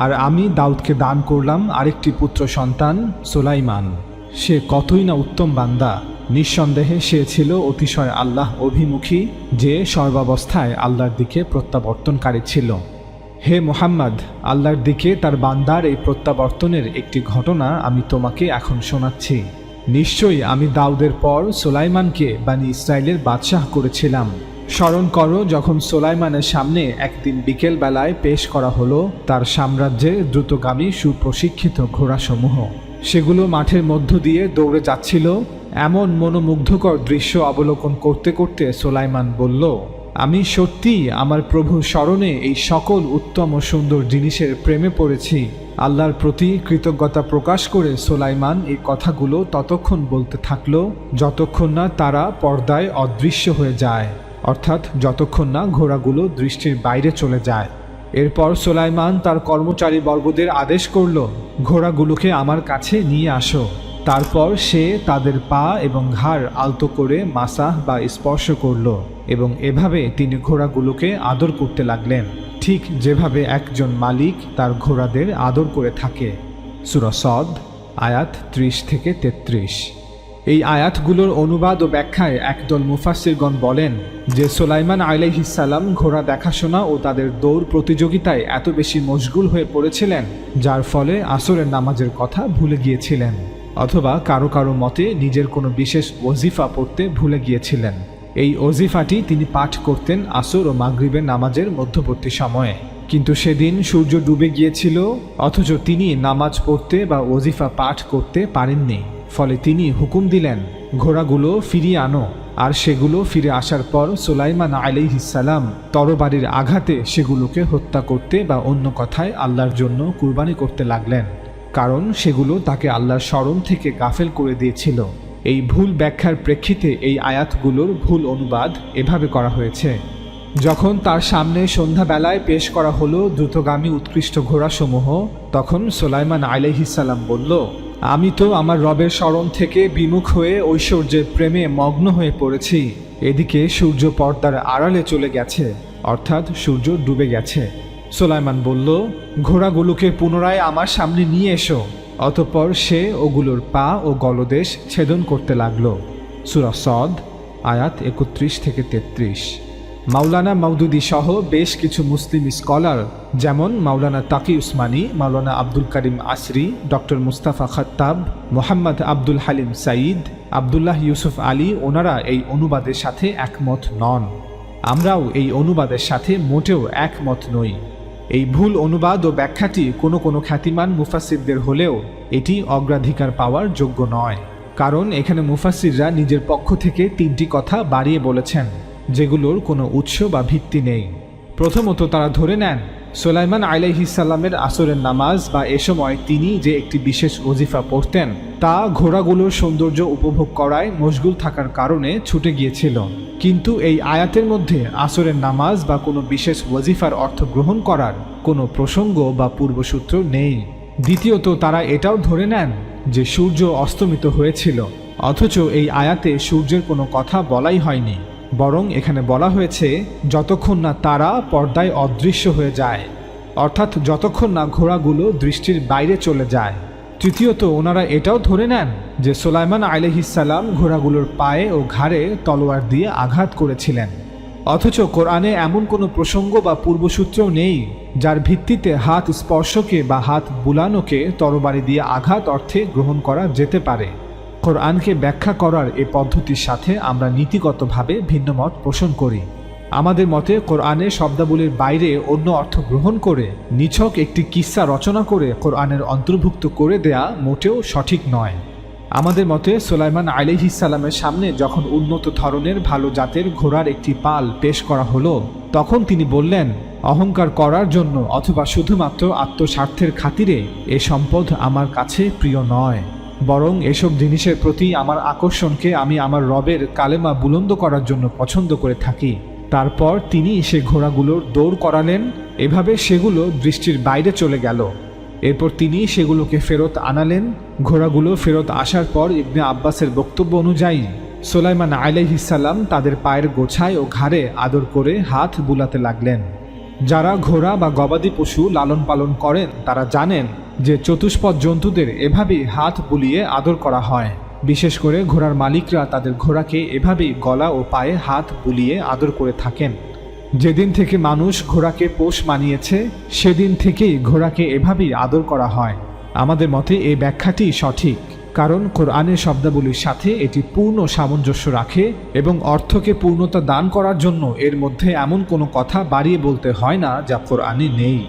আর আমি দাউদকে দান করলাম আরেকটি পুত্র সন্তান, সোলাইমান। সে কতই না উত্তম বান্দা। নিঃসন্দেহে সে ছিল অতিশয় আল্লাহ অভিমুখী, যে সর্বাবস্থায় আল্লাহর দিকে প্রত্যাবর্তনকারী ছিল। হে মোহাম্মদ, আল্লাহর দিকে তার বান্দার এই প্রত্যাবর্তনের একটি ঘটনা আমি তোমাকে এখন শোনাচ্ছি। নিশ্চয়ই আমি দাউদের পর সোলাইমানকে বানি ইসরায়েলের বাদশাহ করেছিলাম। স্মরণ করো, যখন সোলাইমানের সামনে একদিন বিকেল বেলায় পেশ করা হলো, তার সাম্রাজ্যের দ্রুতগামী সুপ্রশিক্ষিত ঘোড়াসমূহ। সেগুলো মাঠের মধ্য দিয়ে দৌড়ে যাচ্ছিল। এমন মনোমুগ্ধকর দৃশ্য অবলোকন করতে করতে সোলাইমান বলল, আমি সত্যি আমার প্রভু স্মরণে এই সকল উত্তম ও সুন্দর জিনিসের প্রেমে পড়েছি। আল্লাহর প্রতি কৃতজ্ঞতা প্রকাশ করে সোলাইমান এই কথাগুলো ততক্ষণ বলতে থাকল, যতক্ষণ না তারা পর্দায় অদৃশ্য হয়ে যায়। অর্থাৎ যতক্ষণ না ঘোড়াগুলো দৃষ্টির বাইরে চলে যায়। এরপর সোলাইমান তার কর্মচারী বর্গদের আদেশ করল, ঘোড়াগুলোকে আমার কাছে নিয়ে আসো। তারপর সে তাদের পা এবং ঘাড় আলতো করে মাসাহ বা স্পর্শ করল এবং এভাবে তিনি ঘোড়াগুলোকে আদর করতে লাগলেন। ঠিক যেভাবে একজন মালিক তার ঘোড়াদের আদর করে থাকে। সুরসদ আয়াত ত্রিশ থেকে তেত্রিশ। এই আয়াতগুলোর অনুবাদ ও ব্যাখ্যায় একদল মুফাসিরগণ বলেন যে সোলাইমান আলাইহিসাল্লাম ঘোড়া দেখাশোনা ও তাদের দৌড় প্রতিযোগিতায় এত বেশি মশগুল হয়ে পড়েছিলেন, যার ফলে আসরের নামাজের কথা ভুলে গিয়েছিলেন অথবা কারও কারও মতে নিজের কোনো বিশেষ ওজিফা পড়তে ভুলে গিয়েছিলেন। এই ওজিফাটি তিনি পাঠ করতেন আসর ও মাগরিবের নামাজের মধ্যবর্তী সময়ে। কিন্তু সেদিন সূর্য ডুবে গিয়েছিল, অথচ তিনি নামাজ পড়তে বা ওজিফা পাঠ করতে পারেননি। ফলে তিনি হুকুম দিলেন, ঘোড়াগুলো ফিরিয়ে আনো, আর সেগুলো ফিরে আসার পর সোলাইমান আলাইহিসাল্লাম তরবারির আঘাতে সেগুলোকে হত্যা করতে বা অন্য কথায় আল্লাহর জন্য কুরবানি করতে লাগলেন, কারণ সেগুলো তাকে আল্লাহর স্মরণ থেকে গাফেল করে দিয়েছিল। এই ভুল ব্যাখ্যার প্রেক্ষিতে এই আয়াতগুলোর ভুল অনুবাদ এভাবে করা হয়েছে। যখন তার সামনে সন্ধ্যাবেলায় পেশ করা হলো দ্রুতগামী উৎকৃষ্ট ঘোড়াসমূহ, তখন সোলাইমান আলাইহিসাল্লাম বলল আমি তো আমার রবের স্মরণ থেকে বিমুখ হয়ে ঐশ্বর্যের প্রেমে মগ্ন হয়ে পড়েছি। এদিকে সূর্য পর্দার আড়ালে চলে গেছে, অর্থাৎ সূর্য ডুবে গেছে। সোলাইমান বলল ঘোড়াগুলোকে পুনরায় আমার সামনে নিয়ে এসো। অতঃপর সে ওগুলোর পা ও গলদেশ ছেদন করতে লাগল। সুরা সদ, আয়াত একত্রিশ থেকে তেত্রিশ। মাওলানা মাউদুদি সহ বেশ কিছু মুসলিম স্কলার, যেমন Maulana Taqi Usmani, Maulana Abdul Karim Asri, doctor Mustafa Khattab, Mohammad Abdul Halim Sayeed, Abdullah Yusuf Ali, ওনারা এই অনুবাদের সাথে একমত নন। আমরাও এই অনুবাদের সাথে মোটেও একমত নই। এই ভুল অনুবাদ ও ব্যাখ্যাটি কোনো কোনো খ্যাতিমান মুফাসিরদের হলেও এটি অগ্রাধিকার পাওয়ার যোগ্য নয়। কারণ এখানে মুফাসিররা নিজের পক্ষ থেকে তিনটি কথা বাড়িয়ে বলেছেন। যেগুলোর কোনো উৎস বা ভিত্তি নেই। প্রথমত তারা ধরে নেন, সোলাইমান আলাইহিসাল্লামের আসরের নামাজ বা এ সময় তিনি যে একটি বিশেষ ওজিফা পড়তেন, তা ঘোড়াগুলোর সৌন্দর্য উপভোগ করায় মশগুল থাকার কারণে ছুটে গিয়েছিল। কিন্তু এই আয়াতের মধ্যে আসরের নামাজ বা কোনো বিশেষ ওজিফার অর্থ গ্রহণ করার কোনো প্রসঙ্গ বা পূর্বসূত্র নেই। দ্বিতীয়ত, তারা এটাও ধরে নেন যে সূর্য অস্তমিত হয়েছিল, অথচ এই আয়াতে সূর্যের কোনো কথা বলাই হয়নি। বরং এখানে বলা হয়েছে, যতক্ষণ না তারা পর্দায় অদৃশ্য হয়ে যায়, অর্থাৎ যতক্ষণ না ঘোড়াগুলো দৃষ্টির বাইরে চলে যায়। তৃতীয়ত, ওনারা এটাও ধরে নেন যে সোলাইমান আলহিসাল্লাম ঘোড়াগুলোর পায়ে ও ঘাড়ে তলোয়ার দিয়ে আঘাত করেছিলেন। অথচ কোরআনে এমন কোনো প্রসঙ্গ বা পূর্বসূত্রও নেই যার ভিত্তিতে হাত স্পর্শকে বা হাত বুলানোকে তরবারি দিয়ে আঘাত অর্থে গ্রহণ করা যেতে পারে। কোরআনকে ব্যাখ্যা করার এ পদ্ধতির সাথে আমরা নীতিগতভাবে ভিন্নমত পোষণ করি। আমাদের মতে কোরআনের শব্দাবলীর বাইরে অন্য অর্থ গ্রহণ করে নিছক একটি কিস্সা রচনা করে কোরআনের অন্তর্ভুক্ত করে দেয়া মোটেও সঠিক নয়। আমাদের মতে সোলাইমান আলিহিসাল্লামের সামনে যখন উন্নত ধরনের ভালো জাতের ঘোড়ার একটি পাল পেশ করা হলো, তখন তিনি বললেন, অহংকার করার জন্য অথবা শুধুমাত্র আত্মস্বার্থের খাতিরে এ সম্পদ আমার কাছে প্রিয় নয়। বরং এসব জিনিসের প্রতি আমার আকর্ষণকে আমি আমার রবের কালেমা বুলন্দ করার জন্য পছন্দ করে থাকি। তারপর তিনি সে ঘোড়াগুলোর দৌড় করালেন, এভাবে সেগুলো বৃষ্টির বাইরে চলে গেল। এরপর তিনি সেগুলোকে ফেরত আনালেন, ঘোড়াগুলো ফেরত আসার পর ইবনে আব্বাসের বক্তব্য অনুযায়ী সোলাইমান আলাইহিসাল্লাম তাদের পায়ের গোছায় ও ঘাড়ে আদর করে হাত বুলাতে লাগলেন। যারা ঘোড়া বা গবাদি পশু লালন পালন করেন, তারা জানেন যে চতুষ্পদ জন্তুদের এভাবেই হাত বুলিয়ে আদর করা হয়। বিশেষ করে ঘোড়ার মালিকরা তাদের ঘোড়াকে এভাবেই গলা ও পায়ে হাত বুলিয়ে আদর করে থাকেন। যেদিন থেকে মানুষ ঘোড়াকে পোষ মানিয়েছে, সেদিন থেকেই ঘোড়াকে এভাবেই আদর করা হয়। আমাদের মতে এই ব্যাখ্যাটি সঠিক, কারণ কোরআনের শব্দাবলীর সাথে এটি পূর্ণ সামঞ্জস্য রাখে এবং অর্থকে পূর্ণতা দান করার জন্য এর মধ্যে এমন কোনো কথা বাড়িয়ে বলতে হয় না যা কোরআনে নেই।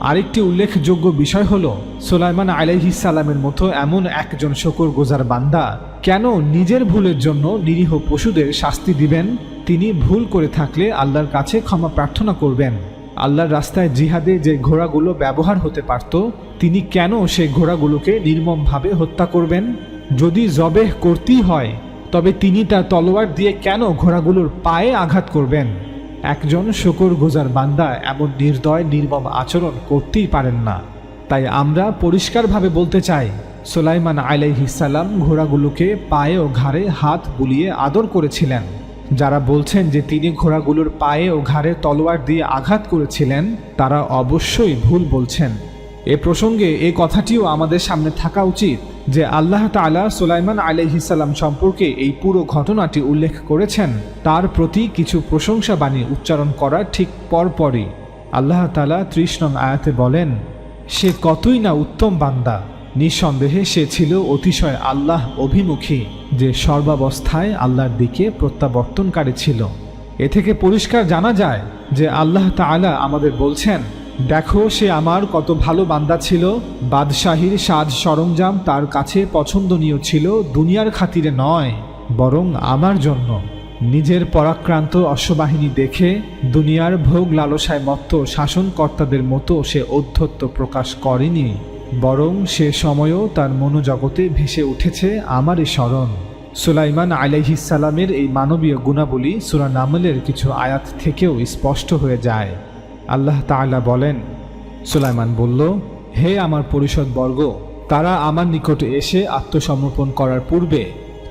আরেকটি উল্লেখযোগ্য বিষয় হল, সোলাইমান আলাইহিসালামের মতো এমন একজন শকর গোজার বান্দা কেন নিজের ভুলের জন্য নিরীহ পশুদের শাস্তি দিবেন? তিনি ভুল করে থাকলে আল্লাহর কাছে ক্ষমা প্রার্থনা করবেন। আল্লাহর রাস্তায় জিহাদে যে ঘোড়াগুলো ব্যবহার হতে পারত, তিনি কেন সেই ঘোড়াগুলোকে নির্মমভাবে হত্যা করবেন? যদি জবেহ করতেই হয়, তবে তিনি তার তলোয়ার দিয়ে কেন ঘোড়াগুলোর পায়ে আঘাত করবেন? একজন শকর গোজার বান্দা এমন নির্দয়, নির্মম আচরণ করতেই পারেন না। তাই আমরা পরিষ্কারভাবে বলতে চাই, সোলাইমান আলাইহিসাল্লাম ঘোড়াগুলোকে পায়ে ও ঘাড়ে হাত বুলিয়ে আদর করেছিলেন। যারা বলছেন যে তিনি ঘোড়াগুলোর পায়ে ও ঘাড়ে তলোয়ার দিয়ে আঘাত করেছিলেন, তারা অবশ্যই ভুল বলছেন। এ প্রসঙ্গে এ কথাটিও আমাদের সামনে থাকা উচিত। যে আল্লাহ তালা সুলাইমান আলাইহিসাল্লাম সম্পর্কে এই পুরো ঘটনাটি উল্লেখ করেছেন, তার প্রতি কিছু প্রশংসা বাণী উচ্চারণ করার ঠিক পরপরই আল্লাহ তালা ত্রিশ নং আয়াতে বলেন, সে কতই না উত্তম বান্দা। নিঃসন্দেহে সে ছিল অতিশয় আল্লাহ অভিমুখী, যে সর্বাবস্থায় আল্লাহর দিকে প্রত্যাবর্তনকারী ছিল। এ থেকে পরিষ্কার জানা যায় যে আল্লাহ তাআলা আমাদের বলছেন দেখো সে আমার কত ভালো বান্দা ছিল। বাদশাহীর সাজ সরঞ্জাম তার কাছে পছন্দনীয় ছিল, দুনিয়ার খাতিরে নয়, বরং আমার জন্য। নিজের পরাক্রান্ত অশ্ববাহিনী দেখে দুনিয়ার ভোগ লালসায় মত্ত শাসনকর্তাদের মতো সে ঔদ্ধত্য প্রকাশ করেনি, বরং সে সময়ও তার মনোজগতে ভেসে উঠেছে আমারই স্মরণ। সুলাইমান আলাইহিসালামের এই মানবীয় গুণাবলী সুরা নামলের কিছু আয়াত থেকেও স্পষ্ট হয়ে যায়। আল্লাহ তাআলা বলেন, সুলাইমান বলল, হে আমার পরিষদ বর্গ তারা আমার নিকটে এসে আত্মসমর্পণ করার পূর্বে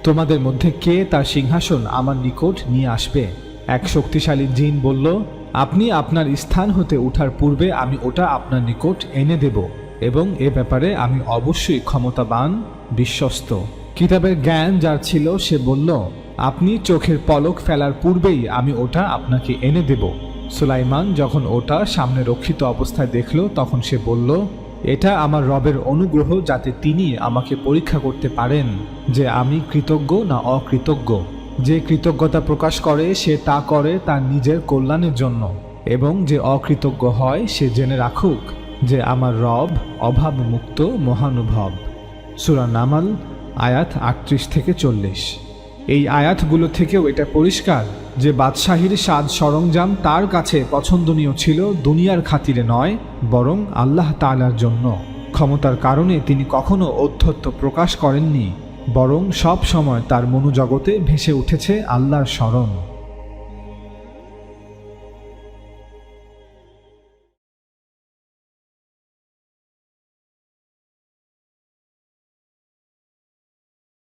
তোমাদের মধ্যে কে তার সিংহাসন আমার নিকট নিয়ে আসবে? এক শক্তিশালী জিন বলল, আপনি আপনার স্থান হতে ওঠার পূর্বে আমি ওটা আপনার নিকট এনে দেব এবং এ ব্যাপারে আমি অবশ্যই ক্ষমতাবান, বিশ্বস্ত। কিতাবের জ্ঞান যার ছিল সে বলল, আপনি চোখের পলক ফেলার পূর্বেই আমি ওটা আপনাকে এনে দেব। সুলাইমান যখন ওটা সামনে রক্ষিত অবস্থায় দেখল, তখন সে বলল, এটা আমার রবের অনুগ্রহ যাতে তিনি আমাকে পরীক্ষা করতে পারেন যে আমি কৃতজ্ঞ না অকৃতজ্ঞ। যে কৃতজ্ঞতা প্রকাশ করে, সে তা করে তার নিজের কল্যাণের জন্য। এবং যে অকৃতজ্ঞ হয়, সে জেনে রাখুক যে আমার রব অভাবমুক্ত মহানুভব। সুরা নামাল, আয়াত আটত্রিশ থেকে চল্লিশ। এই আয়াতগুলো থেকেও এটা পরিষ্কার যে বাদশাহীর সাজ সরঞ্জাম তার কাছে পছন্দনীয় ছিল দুনিয়ার খাতিরে নয়, বরং আল্লাহ তালার জন্য। ক্ষমতার কারণে তিনি কখনো অধ্যত্ব প্রকাশ করেননি, বরং সব সময় তার মনোজগতে ভেসে উঠেছে আল্লাহর স্মরণ।